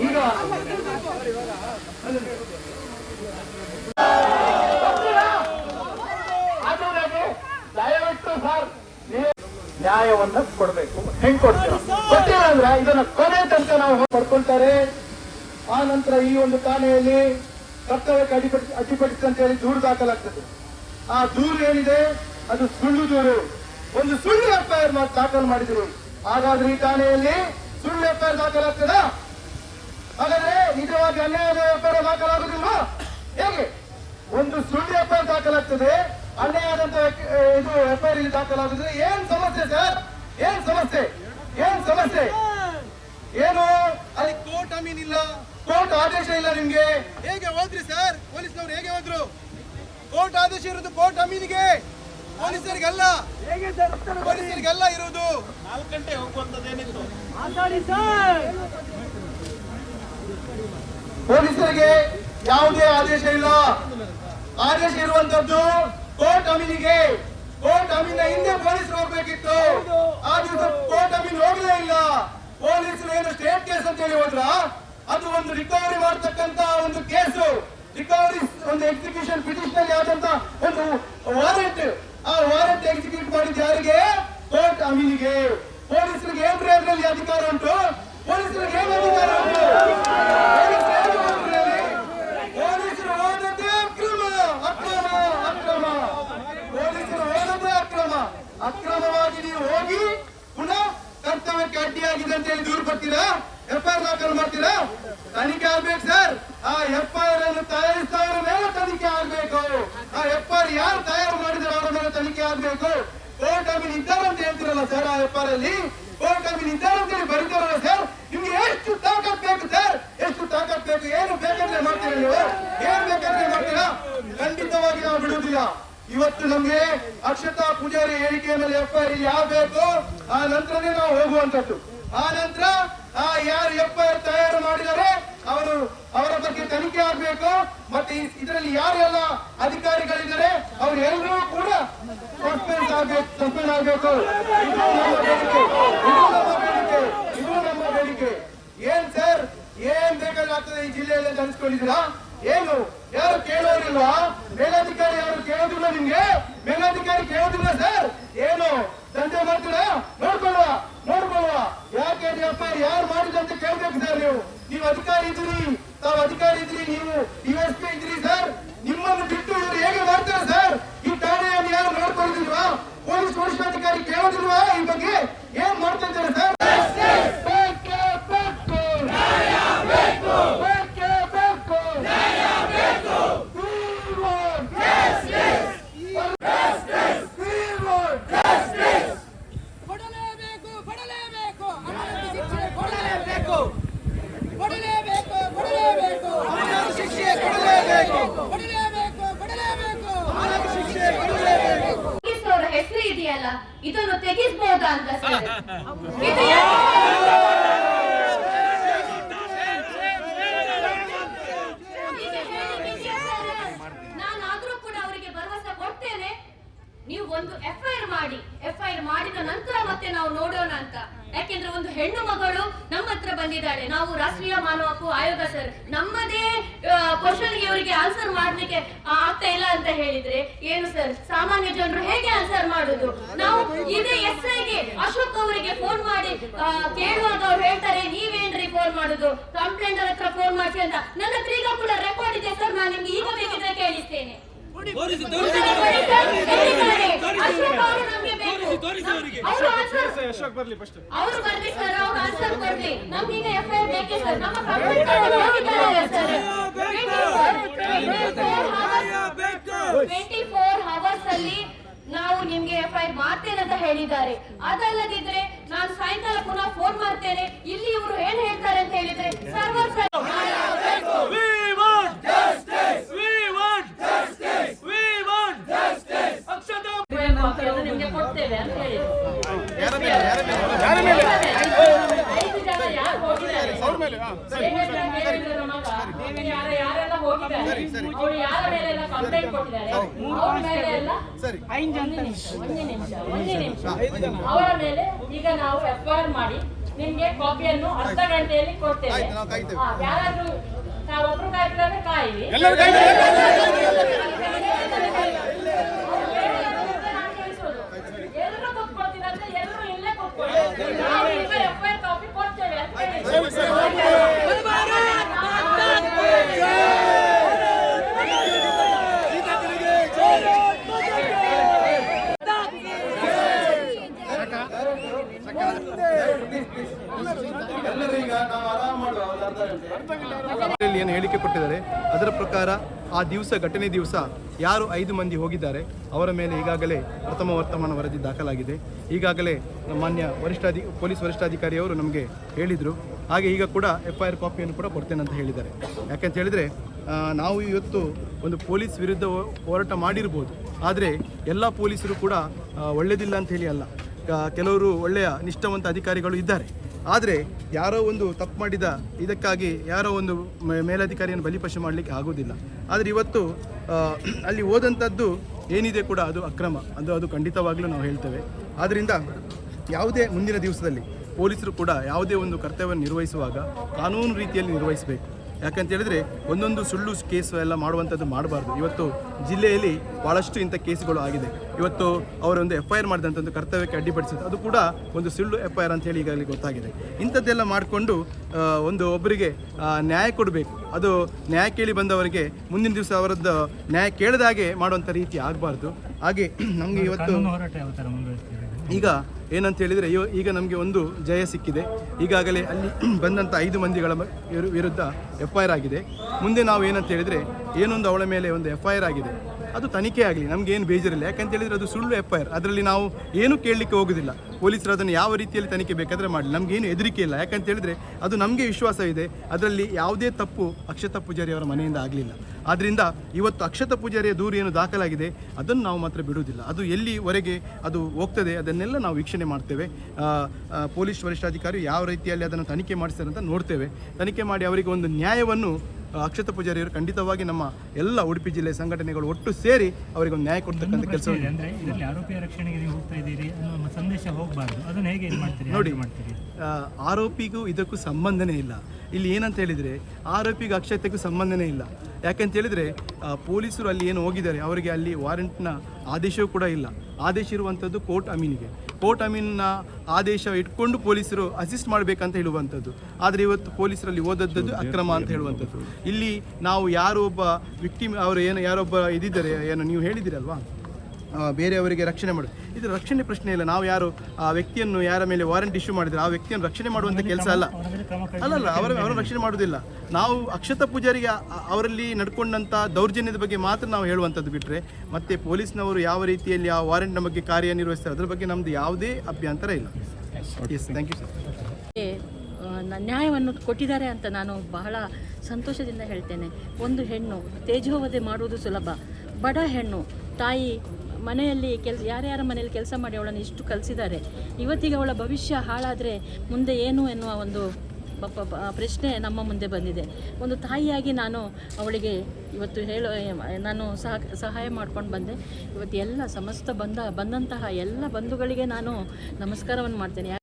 ಈಗ ಆಟೋದಾಗೆ ದಯವಿಟ್ಟು ಸರ್ ನೀವು ನ್ಯಾಯವನ್ನ ಕೊಡ್ಬೇಕು. ಹೆಂಗ್ ಕೊಡ್ತೀರ? ಕೊಟ್ಟಿಲ್ಲ ಅಂದ್ರೆ ಇದನ್ನ ಕೊನೆ ತನಕ ನಾವು ಪಡ್ಕೊಳ್ತಾರೆ. ಆ ನಂತರ ಈ ಒಂದು ಠಾಣೆಯಲ್ಲಿ ಕರ್ತವ್ಯಕ್ಕೆ ಅಡ್ಡಿಪಡಿಸಿ ಅಡ್ಡಿಪಡಿಸಿ ಅಂತ ಹೇಳಿ ದೂರು ದಾಖಲಾಗ್ತದೆ. ಆ ದೂರು ಏನಿದೆ? ಅದು ಸುಳ್ಳು ದೂರು. ಒಂದು ಸುಳ್ಳು ಎಫ್ಐಆರ್ ದಾಖಲು ಮಾಡಿದ್ರು. ಹಾಗಾದ್ರೆ ಈ ಠಾಣೆಯಲ್ಲಿ ಸುಳ್ಳು ಎಫ್ಐಆರ್ ದಾಖಲಾಗ್ತದ? ಹಾಗಾದ್ರೆ ನಿಜವಾಗಿ ಅನ್ಯಾಯದ ಎಫ್ಐಆರ್ ದಾಖಲಾಗುದಿಲ್ವಾ? ಹೇಗೆ? ಒಂದು ಸುಳ್ಳು ಎಫ್ಐಆರ್ ದಾಖಲಾಗ್ತದೆ. ಅನ್ಯಾಯದಂತ ಇದು ಎಫ್ಐಆರ್ ಇಲ್ಲಿ ದಾಖಲಾಗಿದ್ರೆ ಏನ್ ಸಮಸ್ಯೆ ಸರ್? ಏನ್ ಸಮಸ್ಯೆ? ಏನ್ ಸಮಸ್ಯೆ? ಏನು? ಅಲ್ಲಿ ಕೋರ್ಟ್ ಅಮೀನ್ ಇಲ್ಲ. ಕೋರ್ಟ್ ಆದೇಶ ಇಲ್ಲ ನಿಮ್ಗೆ. ಹೇಗೆ ಹೋದ್ರಿ ಸರ್? ಪೊಲೀಸ್ನವ್ರು ಹೇಗೆ ಹೋದ್ರು? ಕೋರ್ಟ್ ಆದೇಶ ಇರೋದು ಕೋರ್ಟ್ ಅಮೀನಿಗೆ. ಪೊಲೀಸರಿಗೆಲ್ಲ ಪೊಲೀಸರಿಗೆಲ್ಲ ಇರುವುದು ಪೊಲೀಸರಿಗೆ ಯಾವುದೇ ಆದೇಶ ಇಲ್ಲ. ಆದೇಶ ಇರುವಂತದ್ದು ಕೋರ್ಟ್ ಅಮೀನಿಗೆ ಕೋರ್ಟ್ ಅಮೀನ ಹಿಂದೆ ಪೊಲೀಸರು ಹೋಗ್ಬೇಕಿತ್ತು. ಆ ದಿವಸ ಕೋರ್ಟ್ ಅಮೀನ್ ಹೋಗಲೇ ಇಲ್ಲ. ಪೊಲೀಸರು ಏನು ಸ್ಟೇಟ್ ಕೇಸ್ ಅಂತ ಹೇಳಿ ಹೋದ್ರ? ಅದು ಒಂದು ರಿಕವರಿ ಮಾಡತಕ್ಕಂತ ಒಂದು ಕೇಸು. ರಿಕವರಿ ಒಂದು ಎಕ್ಸಿಕ್ಯೂಷನ್ ಪಿಟಿಷನ್ ಆದಂತ ಒಂದು ವಾರೆಂಟ್ ಆ ವಾರೆಂಟ್ ಎಕ್ಸಿಕ್ಯೂಟ್ ಮಾಡಿದ ಯಾರಿಗೆ? ಕೋರ್ಟ್ ಅಮೀನಿಗೆ. ಪೊಲೀಸರಿಗೆ ಏನ್ರಿ ಅದರಲ್ಲಿ ಅಧಿಕಾರ ಉಂಟು? ಪೊಲೀಸರಿಗೆ ಏನು ಅಧಿಕಾರ ಉಂಟು ಪೊಲೀಸರು ಏನು ಮಾಡ್ತಾರೆ? ಪೊಲೀಸರು ಹೋದದ್ದೇ ಅಕ್ರಮ ಅಕ್ರಮ ಅಕ್ರಮ ಪೊಲೀಸರು ಹೋದದ್ದೇ ಅಕ್ರಮ ಅಕ್ರಮವಾಗಿ ನೀವು ಹೋಗಿ ಪುನಃ ಅಡ್ಡಿಯಾಗಿದೆ ಅಂತ ಹೇಳಿ ದೂರು ಕೊಡ್ತೀರಾ ಆರ್ ದಾಖಲು ಮಾಡ್ತೀರಾ? ತನಿಖೆ ಆಗ್ಬೇಕು ಸರ್. ಆ ಎಫ್ಐಆರ್ ಅನ್ನು ತಯಾರಿಸಿದವರ ಮೇಲೆ ತನಿಖೆ ಆಗ್ಬೇಕು. ಆ ಆರ್ ಯಾರು ತಯಾರು ಮಾಡಿದ್ರೆ ಅವರ ಮೇಲೆ ತನಿಖೆ ಆಗ್ಬೇಕು. ಕೋರ್ಟ್ ಅಮೀನ್ ಇದ್ದಾರೆ ಅಂತ ಹೇಳ್ತಿರಲ್ಲ ಸರ್ ಆ ಎಫ್ಐಆರ್ ಅಲ್ಲಿ? ಕೋರ್ಟ್ ಅಮೀನ್ ಇದ್ದಾರೆ ಅಂತ ಹೇಳಿ ಬರೀತಾರಲ್ಲ ಸರ್? ನಿಮ್ಗೆ ಎಷ್ಟು ತಾಕತ್ ಬೇಕು ಸರ್? ಎಷ್ಟು ತಾಕತ್ ಬೇಕು? ಏನು ಬೇಕಂದ್ರೆ ಮಾಡ್ತೀರಾ ನೀವು? ಏನ್ ಬೇಕಾದ್ರೆ ಮಾಡ್ತೀರಾ? ಖಂಡಿತವಾಗಿ ನಾವು ಬಿಡುವುದಿಲ್ಲ. ಇವತ್ತು ನಮ್ಗೆ ಅಕ್ಷತಾ ಪೂಜಾರಿ ಹೇಳಿಕೆ ಮೇಲೆ ಎಫ್ಐಆರ್ ಯಾವ ಬೇಕು? ಆ ನಂತರನೇ ನಾವು ಹೋಗುವಂತದ್ದು ಆ ನಂತರ ಆ ಯಾರು ಎಫ್ಐಆರ್ ತಯಾರು ಮಾಡಿದರೆ ಅವರು ಅವರ ಬಗ್ಗೆ ತನಿಖೆ ಆಗ್ಬೇಕು. ಮತ್ತೆ ಇದರಲ್ಲಿ ಯಾರೆಲ್ಲ ಅಧಿಕಾರಿಗಳಿದ್ದಾರೆ ಅವ್ರು ಎಲ್ಲರೂ ಕೂಡ ಸಸ್ಪೆಂಡ್ ಆಗ್ಬೇಕು ಸಸ್ಪೆಂಡ್ ಆಗ್ಬೇಕು. ಇದು ನಮ್ಮ ಬೇಡಿಕೆ, ಇದು ನಮ್ಮ ಬೇಡಿಕೆ ಏನ್ ಸರ್, ಏನ್ ಬೇಕಾಗ್ತದೆ ಈ ಜಿಲ್ಲೆಯಲ್ಲಿ ಅನ್ಸ್ಕೊಂಡಿದ್ದೀರಾ? ಏನು? ಯಾರು ಕೇಳೋರಿಲ್ವಾ? ಮೇಲಾಧಿಕಾರಿ ಯಾರು ಕೇಳೋದಿಲ್ಲ ನಿಮ್ಗೆ? ಮೇಲಾಧಿಕಾರಿ ಕೇಳೋದಿಲ್ಲ ಸರ್ ಏನು ದಂಧೆ ಮಾಡ್ತೀರಾ ನೋಡ್ಕೊಳ್ಳುವ ನೋಡ್ಕೊಳ್ಳುವ ಯಾಕೆ ಎಫ್ಐಆರ್ ಯಾರು ಮಾಡಿದಂತ ಕೇಳ್ಬೇಕು ಸರ್ ನೀವು ನೀವು ಅಧಿಕಾರಿ ಇದ್ರಿ ತಾವು ಅಧಿಕಾರಿ ಇದ್ರಿ ನೀವು ಎಸ್ ಪಿ ಇದ್ರಿ ಸರ್ ನಿಮ್ಮನ್ನು ಬಿಟ್ಟು ಇವರು ಹೇಗೆ ಮಾಡ್ತಾರೆ ಸರ್ ಈ ಠಾಣೆಯನ್ನು ಯಾರು ನೋಡ್ಕೊಳ್ಳೋದಿಲ್ವಾ ಪೊಲೀಸ್ ವರಿಷ್ಠಾಧಿಕಾರಿ ಕೇಳೋದಿಲ್ವಾ ಈ ಬಗ್ಗೆ ಏನ್ ಮಾಡ್ತಾ ಇದ್ದಾರೆ ಸರ್ ಬೇಕೇ ಬೇಕು ಬೇಕೇ ಬೇಕು We want justice. We want justice. ಕೊಡಲೇಬೇಕು ಕೊಡಲೇಬೇಕು ಅಪರಾಧ ಶಿಕ್ಷೆ ಕೊಡಲೇಬೇಕು ಕೊಡಲೇಬೇಕು ಕೊಡಲೇಬೇಕು ಅಪರಾಧ ಶಿಕ್ಷೆ ಕೊಡಲೇಬೇಕು ಕೊಡಲೇಬೇಕು ಕೊಡಲೇಬೇಕು ಅಪರಾಧ ಶಿಕ್ಷೆ ಕೊಡಲೇಬೇಕು ಅವರ ಹೆಸರು ಇದೆಯಲ್ಲ ಇದನ್ನು ತೆಗಿಸ್ಬೋದಾ ಅಂತ ಸರ್ ಇದು ಈಗ ಹೇಳಿದ್ದಕ್ಕೆ ಸರ್, ನಾನಾದ್ರೂ ಕೂಡ ಅವರಿಗೆ ಭರವಸೆ ಕೊಡ್ತೇನೆ ನೀವು ಒಂದು ಎಫ್ಐಆರ್ ಮಾಡಿ ಎಫ್ಐಆರ್ ಮಾಡಿದ ನಂತರ ಮತ್ತೆ ನಾವು ನೋಡೋಣ ಅಂತ ಯಾಕೆಂದ್ರೆ ಒಂದು ಹೆಣ್ಣು ಮಗಳು ನಮ್ಮ ಹತ್ರ ಬಂದಿದ್ದಾಳೆ. ನಾವು ರಾಷ್ಟ್ರೀಯ ಮಾನವ ಹಕ್ಕು ಆಯೋಗ ಸರ್, ನಮ್ಮದೇ ಕ್ವಶನ್ ಇವರಿಗೆ ಆನ್ಸರ್ ಮಾಡ್ಲಿಕ್ಕೆ ಆಗ್ತಾ ಇಲ್ಲ ಅಂತ ಹೇಳಿದ್ರೆ ಏನು ಸರ್? ಸಾಮಾನ್ಯ ಜನರು ಹೇಗೆ ಆನ್ಸರ್ ಮಾಡುದು? ನಾವು ಇದೇ ಎಸ್ ಐಗೆ ಅಶೋಕ್ ಅವರಿಗೆ ಫೋನ್ ಮಾಡಿ ಕೇಳುವಾಗ ಅವ್ರು ಹೇಳ್ತಾರೆ, ನೀವೇನ್ರಿ ಫೋನ್ ಮಾಡುದು? ಕಂಪ್ಲೇಂಟ್ ಹತ್ರ ಫೋನ್ ಮಾಡಿಸಿ ಅಂತ. ನನ್ನ ತ್ರೀಗ ಕೂಡ ರೆಕಾರ್ಡ್ ಇದೆ ಸರ್, ನಾನು ನಿಮ್ಗೆ ಈಗ ಬೇಕಿದ್ರೆ ಕೇಳಿಸ್ತೇನೆ? ಅಶೋಕ್ ಬರ್ಲಿ ಫಸ್ಟ್ ಅವ್ರು ಬರ್ಲಿ ಸರ್ ಅವ್ರು ಆನ್ಸರ್ ಎಫ್ ಐ ಬೇಕೇ ಸರ್ ನಮ್ಮ ಕಂಪ್ಲೇಂಟ್ ಹೋಗಿದ್ದಾರೆ ಸರ್ ಟ್ವೆಂಟಿ ಫೋರ್ ಅವರ್ಸ್ ಅಲ್ಲಿ ನಾವು ನಿಮ್ಗೆ ಎಫ್ ಐ ಮಾಡ್ತೇನೆ ಅಂತ ಹೇಳಿದ್ದಾರೆ ಅದಲ್ಲದಿದ್ರೆ ನಾನು ಸಾಯಂಕಾಲ ಪುನಃ ಫೋನ್ ಮಾಡ್ತೇನೆ ಇಲ್ಲಿ ಇವರು ಏನ್ ಹೇಳ್ತಾರೆ ಅಂತ ಹೇಳಿದ್ರೆ ಸರ್ವರ್ ಅವರ ಮೇಲೆ ಈಗ ನಾವು ಎಫ್ಐಆರ್ ಮಾಡಿ ನಿಮ್ಗೆ ಕಾಪಿಯನ್ನು ಅರ್ಧ ಗಂಟೆಯಲ್ಲಿ ಕೊಡ್ತೇವೆ. ಯಾರಾದ್ರೂ ಒಬ್ರು ಕಾಯ್ತಿದ್ರೆ ಕಾಯಿರಿ ಎಲ್ಲರೂ ಈಗ ನಾವು ಆರಾಮ ಮಾಡುವ ಒಂದು ಅರ್ಧ ಗಂಟೆ ಇಲ್ಲಿ ಏನು ಹೇಳಿಕೆ ಕೊಟ್ಟಿದ್ದಾರೆ, ಅದರ ಪ್ರಕಾರ ಆ ದಿವಸ, ಘಟನೆ ದಿವಸ ಯಾರು ಐದು ಮಂದಿ ಹೋಗಿದ್ದಾರೆ, ಅವರ ಮೇಲೆ ಈಗಾಗಲೇ ಪ್ರಥಮ ವರ್ತಮಾನ ವರದಿ ದಾಖಲಾಗಿದೆ. ಈಗಾಗಲೇ ಮಾನ್ಯ ವರಿಷ್ಠಾಧಿ, ಪೊಲೀಸ್ ವರಿಷ್ಠಾಧಿಕಾರಿಯವರು ನಮಗೆ ಹೇಳಿದರು. ಹಾಗೆ ಈಗ ಕೂಡ ಎಫ್ ಐ ಆರ್ ಕಾಪಿಯನ್ನು ಕೂಡ ಕೊಡ್ತೇನೆ ಅಂತ ಹೇಳಿದ್ದಾರೆ. ಯಾಕೆಂತ ಹೇಳಿದರೆ ನಾವು ಇವತ್ತು ಒಂದು ಪೊಲೀಸ್ ವಿರುದ್ಧ ಹೋರಾಟ ಮಾಡಿರ್ಬೋದು. ಆದರೆ ಎಲ್ಲ ಪೊಲೀಸರು ಕೂಡ ಒಳ್ಳೆಯದಿಲ್ಲ ಅಂತ ಹೇಳಿ ಅಲ್ಲ. ಕೆಲವರು ಒಳ್ಳೆಯ ನಿಷ್ಠಾವಂತ ಅಧಿಕಾರಿಗಳು ಇದ್ದಾರೆ. ಆದರೆ ಯಾರೋ ಒಂದು ತಪ್ಪು ಮಾಡಿದ ಇದಕ್ಕಾಗಿ ಯಾರೋ ಒಂದು ಮೇಲಧಿಕಾರಿಯನ್ನು ಬಲಿಪಶು ಮಾಡಲಿಕ್ಕೆ ಆಗೋದಿಲ್ಲ ಆದರೆ ಇವತ್ತು ಅಲ್ಲಿ ಹೋದಂಥದ್ದು ಏನಿದೆ ಕೂಡ ಅದು ಅಕ್ರಮ. ಅದು ಅದು ಖಂಡಿತವಾಗಲೂ ನಾವು ಹೇಳ್ತೇವೆ. ಆದ್ದರಿಂದ ಯಾವುದೇ ಮುಂದಿನ ದಿವಸದಲ್ಲಿ ಪೊಲೀಸರು ಕೂಡ ಯಾವುದೇ ಒಂದು ಕರ್ತವ್ಯವನ್ನು ನಿರ್ವಹಿಸುವಾಗ ಕಾನೂನು ರೀತಿಯಲ್ಲಿ ನಿರ್ವಹಿಸಬೇಕು. ಯಾಕಂತ ಹೇಳಿದ್ರೆ ಒಂದೊಂದು ಸುಳ್ಳು ಕೇಸು ಎಲ್ಲ ಮಾಡುವಂಥದ್ದು ಮಾಡಬಾರ್ದು. ಇವತ್ತು ಜಿಲ್ಲೆಯಲ್ಲಿ ಭಾಳಷ್ಟು ಇಂಥ ಕೇಸುಗಳು ಆಗಿದೆ. ಇವತ್ತು ಅವರೊಂದು ಎಫ್ ಐ ಆರ್ ಮಾಡಿದಂಥದ್ದು ಕರ್ತವ್ಯಕ್ಕೆ ಅಡ್ಡಿಪಡಿಸಿದ್ದು. ಅದು ಕೂಡ ಒಂದು ಸುಳ್ಳು ಎಫ್ ಐ ಆರ್ ಅಂತ ಹೇಳಿ ಈಗಾಗಲೇ ಗೊತ್ತಾಗಿದೆ. ಇಂಥದ್ದೆಲ್ಲ ಮಾಡಿಕೊಂಡು ಒಂದು ಒಬ್ಬರಿಗೆ ನ್ಯಾಯ ಕೊಡಬೇಕು. ಅದು ನ್ಯಾಯ ಕೇಳಿ ಬಂದವರಿಗೆ ಮುಂದಿನ ದಿವಸ ಅವರದ್ದು ನ್ಯಾಯ ಕೇಳಿದಾಗೆ ಮಾಡುವಂಥ ರೀತಿ ಆಗಬಾರ್ದು. ಹಾಗೆ ನಮಗೆ ಇವತ್ತು ಈಗ ಏನಂತ ಹೇಳಿದರೆ ಈಗ ನಮಗೆ ಒಂದು ಜಯ ಸಿಕ್ಕಿದೆ. ಈಗಾಗಲೇ ಅಲ್ಲಿ ಬಂದಂಥ ಐದು ಮಂದಿಗಳ ವಿರುದ್ಧ ಎಫ್ ಐ ಆರ್ ಆಗಿದೆ. ಮುಂದೆ ನಾವು ಏನಂತ ಹೇಳಿದರೆ, ಏನೊಂದು ಅವಳ ಮೇಲೆ ಒಂದು ಎಫ್ ಐ ಆರ್ ಆಗಿದೆ. ಅದು ತನಿಖೆ ಆಗಲಿ, ನಮ್ಗೆ ಏನು ಬೇಜಾರಿಲ್ಲ. ಯಾಕಂತ ಹೇಳಿದ್ರೆ ಅದು ಸುಳ್ಳು ಎಫ್ ಐ ಅದರಲ್ಲಿ ನಾವು ಏನು ಕೇಳಲಿಕ್ಕೆ ಹೋಗೋದಿಲ್ಲ. ಪೊಲೀಸರು ಅದನ್ನು ಯಾವ ರೀತಿಯಲ್ಲಿ ತನಿಖೆ ಬೇಕಾದರೆ ಮಾಡಲಿ. ನಮಗೇನು ಹೆದರಿಕೆ ಇಲ್ಲ. ಯಾಕಂತ ಹೇಳಿದ್ರೆ ಅದು ನಮಗೆ ವಿಶ್ವಾಸ ಇದೆ. ಅದರಲ್ಲಿ ಯಾವುದೇ ತಪ್ಪು ಅಕ್ಷತ ಪೂಜಾರಿ ಅವರ ಮನೆಯಿಂದ ಆಗಲಿಲ್ಲ. ಆದ್ದರಿಂದ ಇವತ್ತು ಅಕ್ಷತ ಪೂಜಾರಿಯ ದೂರು ಏನು ದಾಖಲಾಗಿದೆ, ಅದನ್ನು ನಾವು ಮಾತ್ರ ಬಿಡುವುದಿಲ್ಲ. ಅದು ಎಲ್ಲಿವರೆಗೆ ಅದು ಹೋಗ್ತದೆ, ಅದನ್ನೆಲ್ಲ ನಾವು ವೀಕ್ಷಣೆ ಮಾಡ್ತೇವೆ. ಪೊಲೀಸ್ ವರಿಷ್ಠಾಧಿಕಾರಿ ಯಾವ ರೀತಿಯಲ್ಲಿ ಅದನ್ನು ತನಿಖೆ ಮಾಡಿಸ್ತಾರೆ ಅಂತ ನೋಡ್ತೇವೆ. ತನಿಖೆ ಮಾಡಿ ಅವರಿಗೆ ಒಂದು ನ್ಯಾಯವನ್ನು ಅಕ್ಷತ ಪೂಜಾರಿಯವರು ಖಂಡಿತವಾಗಿ ನಮ್ಮ ಎಲ್ಲ ಉಡುಪಿ ಜಿಲ್ಲೆ ಸಂಘಟನೆಗಳು ಒಟ್ಟು ಸೇರಿ ಅವರಿಗೆ ಒಂದು ನ್ಯಾಯ ಕೊಡ್ತಕ್ಕಂಥ ಕೆಲಸ ಅಂದ್ರೆ ಇದರಲ್ಲಿ ಆರೋಪಿಯ ರಕ್ಷಣೆಗೆ ನೀವು ಹೋಗ್ತಾ ಇದ್ದೀರಿ ಅನ್ನೋ ಸಂದೇಶ ಹೋಗಬಾರ್ದು. ಅದನ್ನ ಹೇಗೆ ಮಾಡ್ತೀರಿ? ನೋಡಿ ಮಾಡ್ತೀರಿ? ಆರೋಪಿಗೂ ಇದಕ್ಕೂ ಸಂಬಂಧನೇ ಇಲ್ಲ. ಇಲ್ಲಿ ಏನಂತ ಹೇಳಿದರೆ ಆರೋಪಿಗೆ ಅಕ್ಷತೆಗೂ ಸಂಬಂಧನೇ ಇಲ್ಲ. ಯಾಕೆಂತ ಹೇಳಿದರೆ ಪೊಲೀಸರು ಅಲ್ಲಿ ಏನು ಹೋಗಿದ್ದಾರೆ ಅವರಿಗೆ ಅಲ್ಲಿ ವಾರೆಂಟ್ನ ಆದೇಶವೂ ಕೂಡ ಇಲ್ಲ. ಆದೇಶ ಇರುವಂಥದ್ದು ಕೋರ್ಟ್ ಅಮೀನಿಗೆ. ಕೋರ್ಟ್ ಅಮೀನ್ನ ಆದೇಶ ಇಟ್ಕೊಂಡು ಪೊಲೀಸರು ಅಸಿಸ್ಟ್ ಮಾಡಬೇಕಂತ ಹೇಳುವಂಥದ್ದು ಆದರೆ ಇವತ್ತು ಪೊಲೀಸರಲ್ಲಿ ಓದದ್ದದ್ದು ಅಕ್ರಮ ಅಂತ ಹೇಳುವಂಥದ್ದು ಇಲ್ಲಿ ನಾವು ಯಾರು ಒಬ್ಬ ವಿಕ್ಟಿಮ್ ಅವರು ಏನು ಯಾರೊಬ್ಬ ಇದ್ದಿದ್ದಾರೆ ಏನು ನೀವು ಹೇಳಿದಿರಲ್ವಾ ಬೇರೆಯವರಿಗೆ ರಕ್ಷಣೆ ಮಾಡೋದು ಇದು ರಕ್ಷಣೆ ಪ್ರಶ್ನೆ ಇಲ್ಲ. ನಾವು ಯಾರು? ಆ ವ್ಯಕ್ತಿಯನ್ನು ಯಾರ ಮೇಲೆ ವಾರಂಟ್ ಇಶ್ಯೂ ಮಾಡಿದ್ರೆ ಆ ವ್ಯಕ್ತಿಯನ್ನು ರಕ್ಷಣೆ ಮಾಡುವಂಥ ಕೆಲಸ ಅಲ್ಲ. ಅಲ್ಲಲ್ಲ ಅವರ ಅವರು ರಕ್ಷಣೆ ಮಾಡುವುದಿಲ್ಲ. ನಾವು ಅಕ್ಷತ ಪೂಜಾರಿಗೆ ಅವರಲ್ಲಿ ನಡ್ಕೊಂಡಂಥ ದೌರ್ಜನ್ಯದ ಬಗ್ಗೆ ಮಾತ್ರ ನಾವು ಹೇಳುವಂಥದ್ದು ಬಿಟ್ಟರೆ ಮತ್ತೆ ಪೊಲೀಸ್ನವರು ಯಾವ ರೀತಿಯಲ್ಲಿ ಆ ವಾರೆಂಟ್ನ ಬಗ್ಗೆ ಕಾರ್ಯನಿರ್ವಹಿಸ್ತಾರೆ ಅದ್ರ ಬಗ್ಗೆ ನಮ್ಮದು ಯಾವುದೇ ಅಭ್ಯಂತರ ಇಲ್ಲ. ಎಸ್ ಥ್ಯಾಂಕ್ ಯು ಸರ್ ನ್ಯಾಯವನ್ನು ಕೊಟ್ಟಿದ್ದಾರೆ ಅಂತ ನಾನು ಬಹಳ ಸಂತೋಷದಿಂದ ಹೇಳ್ತೇನೆ. ಒಂದು ಹೆಣ್ಣು ತೇಜೋವಧೆ ಮಾಡುವುದು ಸುಲಭ. ಬಡ ಹೆಣ್ಣು ತಾಯಿ ಮನೆಯಲ್ಲಿ ಕೆಲ್, ಯಾರ್ಯಾರ ಮನೆಯಲ್ಲಿ ಕೆಲಸ ಮಾಡಿ ಅವಳನ್ನು ಇಷ್ಟು ಕಲಿಸಿದ್ದಾರೆ. ಇವತ್ತಿಗೆ ಅವಳ ಭವಿಷ್ಯ ಹಾಳಾದರೆ ಮುಂದೆ ಏನು ಎನ್ನುವ ಒಂದು ಪ್ರಶ್ನೆ ನಮ್ಮ ಮುಂದೆ ಬಂದಿದೆ. ಒಂದು ತಾಯಿಯಾಗಿ ನಾನು ಅವಳಿಗೆ ಇವತ್ತು ಹೇಳೋ, ನಾನು ಸಹ, ಸಹಾಯ ಮಾಡ್ಕೊಂಡು ಬಂದೆ. ಇವತ್ತು ಎಲ್ಲ ಸಮಸ್ತ ಬಂದ, ಬಂದಂತಹ ಎಲ್ಲ ಬಂಧುಗಳಿಗೆ ನಾನು ನಮಸ್ಕಾರವನ್ನು ಮಾಡ್ತೇನೆ.